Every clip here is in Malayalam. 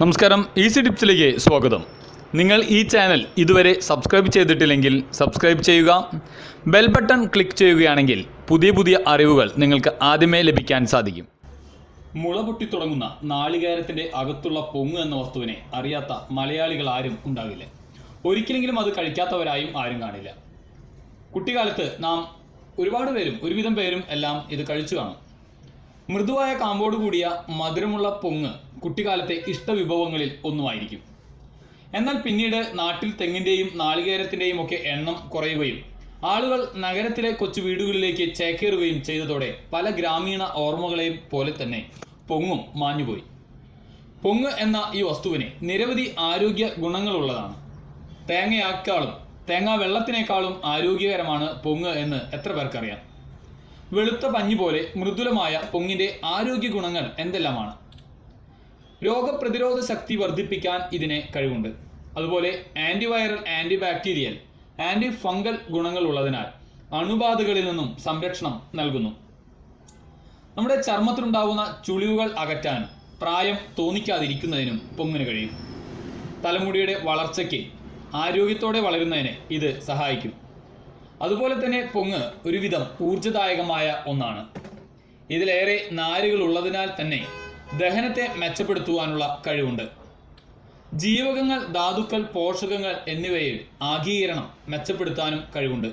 നമസ്കാരം ഈസി ടിപ്സിലേക്ക് സ്വാഗതം. നിങ്ങൾ ഈ ചാനൽ ഇതുവരെ സബ്സ്ക്രൈബ് ചെയ്തിട്ടില്ലെങ്കിൽ സബ്സ്ക്രൈബ് ചെയ്യുക ബെൽ ബട്ടൺ ക്ലിക്ക് ചെയ്യുകയാണെങ്കിൽ പുതിയ പുതിയ അറിവുകൾ നിങ്ങൾക്ക് ആദ്യമേ ലഭിക്കാൻ സാധിക്കും. മുള പൊട്ടി തുടങ്ങുന്ന നാളികേരത്തിന്റെ അകത്തുള്ള പൊങ്ങ് എന്ന വസ്തുവിനെ അറിയാത്ത മലയാളികൾ ആരും ഉണ്ടാവില്ല. ഒരിക്കലെങ്കിലും അത് കഴിക്കാത്തവരായും ആരും കാണില്ല. കുട്ടിക്കാലത്ത് നാം ഒരുപാട് പേരും ഒരുവിധം പേരും എല്ലാം ഇത് കഴിച്ചു കാണും. മൃദുവായ കാമ്പോട് കൂടിയ മധുരമുള്ള പൊങ്ങ് കുട്ടിക്കാലത്തെ ഇഷ്ടവിഭവങ്ങളിൽ ഒന്നുമായിരിക്കും. എന്നാൽ പിന്നീട് നാട്ടിൽ തെങ്ങിന്റെയും നാളികേരത്തിന്റെയും ഒക്കെ എണ്ണം കുറയുകയും ആളുകൾ നഗരത്തിലെ കൊച്ചു വീടുകളിലേക്ക് ചേക്കേറുകയും ചെയ്തതോടെ പല ഗ്രാമീണ ഓർമ്മകളെയും പോലെ തന്നെ പൊങ്ങും മാഞ്ഞുപോയി. പൊങ്ങ് എന്ന ഈ വസ്തുവിന് നിരവധി ആരോഗ്യ ഗുണങ്ങളുള്ളതാണ്. തേങ്ങയാക്കാളും തേങ്ങാ വെള്ളത്തിനേക്കാളും ആരോഗ്യകരമാണ് പൊങ്ങ് എന്ന് എത്ര പേർക്കറിയാം? വെളുത്ത പഞ്ഞി പോലെ മൃദുലമായ പൊങ്ങിന്റെ ആരോഗ്യ ഗുണങ്ങൾ എന്തെല്ലാമാണ്? രോഗപ്രതിരോധ ശക്തി വർദ്ധിപ്പിക്കാൻ ഇതിന് കഴിവുണ്ട്. അതുപോലെ antiviral anti bacterial anti fungal ഗുണങ്ങൾ ഉള്ളതിനാൽ അണുബാധകളിൽ നിന്നും സംരക്ഷണം നൽകുന്നു. നമ്മുടെ ചർമ്മത്തിലുണ്ടാവുന്ന ചുളിവുകൾ അകറ്റാൻ പ്രായം തോന്നിക്കാതിരിക്കുന്നതിനും പൊങ്ങിന് കഴിയും. തലമുടിയുടെ വളർച്ചയ്ക്ക് ആരോഗ്യത്തോടെ വളരുന്നതിന് ഇത് സഹായിക്കും. അതുപോലെ തന്നെ പൊങ്ങ് ഒരുവിധം ഊർജദായകമായ ഒന്നാണ്. ഇതിലേറെ നാരുകൾ ഉള്ളതിനാൽ തന്നെ ദഹനത്തെ മെച്ചപ്പെടുത്തുവാനുള്ള കഴിവുണ്ട്. ജീവകങ്ങൾ ധാതുക്കൾ പോഷകങ്ങൾ എന്നിവയിൽ ആഗീകരണം മെച്ചപ്പെടുത്താനും കഴിവുണ്ട്.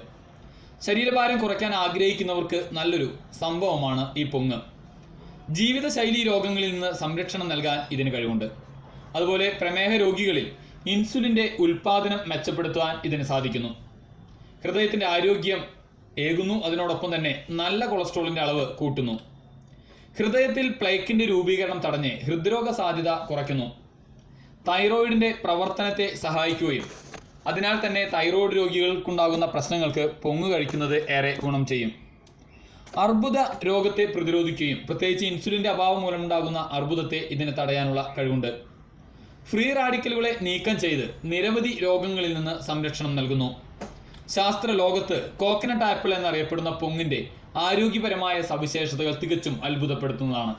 ശരീരഭാരം കുറയ്ക്കാൻ ആഗ്രഹിക്കുന്നവർക്ക് നല്ലൊരു സംഭവമാണ് ഈ പൊങ്ങ്. ജീവിതശൈലി രോഗങ്ങളിൽ നിന്ന് സംരക്ഷണം നൽകാൻ ഇതിന് കഴിവുണ്ട്. അതുപോലെ പ്രമേഹ രോഗികളിൽ ഇൻസുലിന്റെ ഉൽപ്പാദനം മെച്ചപ്പെടുത്തുവാൻ ഇതിന് സാധിക്കുന്നു. ഹൃദയത്തിന്റെ ആരോഗ്യം ഏകുന്നു. അതിനോടൊപ്പം തന്നെ നല്ല കൊളസ്ട്രോളിന്റെ അളവ് കൂട്ടുന്നു. ഹൃദയത്തിൽ പ്ലേക്കിന്റെ രൂപീകരണം തടഞ്ഞ് ഹൃദ്രോഗ സാധ്യത കുറയ്ക്കുന്നു. തൈറോയിഡിന്റെ പ്രവർത്തനത്തെ സഹായിക്കുകയും അതിനാൽ തന്നെ തൈറോയിഡ് രോഗികൾക്കുണ്ടാകുന്ന പ്രശ്നങ്ങൾക്ക് പൊങ്ങു കഴിക്കുന്നത് ഏറെ ഗുണം ചെയ്യും. അർബുദ രോഗത്തെ പ്രതിരോധിക്കുകയും പ്രത്യേകിച്ച് ഇൻസുലിന്റെ അഭാവം മൂലമുണ്ടാകുന്ന അർബുദത്തെ ഇതിന് തടയാനുള്ള കഴിവുണ്ട്. ഫ്രീ റാഡിക്കലുകളെ നീക്കം ചെയ്ത് നിരവധി രോഗങ്ങളിൽ നിന്ന് സംരക്ഷണം നൽകുന്നു. ശാസ്ത്ര ലോകത്ത് കോക്കനട്ട് ആപ്പിൾ എന്നറിയപ്പെടുന്ന പൊങ്ങിന്റെ ആരോഗ്യപരമായ സവിശേഷതകൾ തികച്ചും അത്ഭുതപ്പെടുത്തുന്നതാണ്.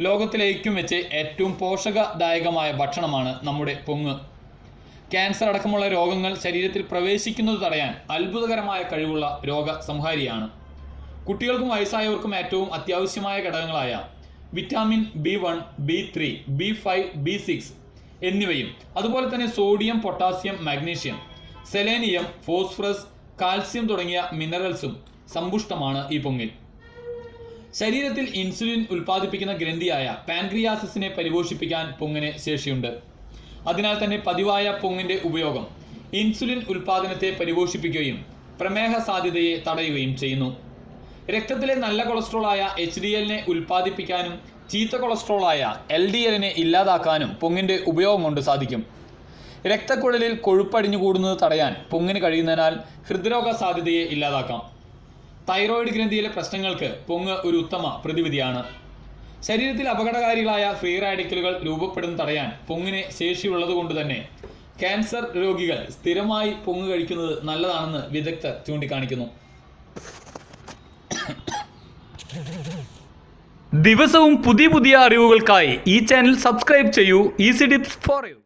ലോകത്തിലേക്കും വെച്ച് ഏറ്റവും പോഷകദായകമായ ഭക്ഷണമാണ് നമ്മുടെ പൊങ്ങ്. ക്യാൻസർ അടക്കമുള്ള രോഗങ്ങൾ ശരീരത്തിൽ പ്രവേശിക്കുന്നത് തടയാൻ അത്ഭുതകരമായ കഴിവുള്ള രോഗ സംഹാരിയാണ്. കുട്ടികൾക്കും വയസ്സായവർക്കും ഏറ്റവും അത്യാവശ്യമായ ഘടകങ്ങളായ vitamin B one B three B five B six എന്നിവയും അതുപോലെ തന്നെ sodium potassium magnesium selenium phosphorus calcium തുടങ്ങിയ മിനറൽസും സമ്പുഷ്ടമാണ് ഈ പൊങ്ങിൽ. ശരീരത്തിൽ ഇൻസുലിൻ ഉൽപ്പാദിപ്പിക്കുന്ന ഗ്രന്ഥിയായ പാൻക്രിയാസിസിനെ പരിപോഷിപ്പിക്കാൻ പൊങ്ങിന് ശേഷിയുണ്ട്. അതിനാൽ തന്നെ പതിവായ പൊങ്ങിന്റെ ഉപയോഗം ഇൻസുലിൻ ഉൽപ്പാദനത്തെ പരിപോഷിപ്പിക്കുകയും പ്രമേഹ സാധ്യതയെ തടയുകയും ചെയ്യുന്നു. രക്തത്തിലെ നല്ല കൊളസ്ട്രോളായ എച്ച് ഡി എല്ലിനെ ഉൽപ്പാദിപ്പിക്കാനും ചീത്ത കൊളസ്ട്രോളായ എൽ ഡി എല്ലിനെ ഇല്ലാതാക്കാനും പൊങ്ങിന്റെ ഉപയോഗം കൊണ്ട് സാധിക്കും. രക്തക്കുഴലിൽ കൊഴുപ്പടിഞ്ഞു കൂടുന്നത് തടയാൻ പൊങ്ങിന് കഴിയുന്നതിനാൽ ഹൃദ്രോഗ സാധ്യതയെ ഇല്ലാതാക്കാം. തൈറോയിഡ് ഗ്രന്ഥിയിലെ പ്രശ്നങ്ങൾക്ക് പൊങ്ങ് ഒരു ഉത്തമ പ്രതിവിധിയാണ്. ശരീരത്തിൽ അപകടകാരികളായ ഫ്രീ റാഡിക്കലുകൾ രൂപപ്പെടുന്ന തടയാൻ പൊങ്ങിന് ശേഷിയുള്ളതുകൊണ്ട് തന്നെ ക്യാൻസർ രോഗികൾ സ്ഥിരമായി പൊങ്ങ് കഴിക്കുന്നത് നല്ലതാണെന്ന് വിദഗ്ധർ ചൂണ്ടിക്കാണിക്കുന്നു. ദിവസവും പുതിയ പുതിയ അറിവുകൾക്കായി ഈ ചാനൽ സബ്സ്ക്രൈബ് ചെയ്യൂ. Easy tips for you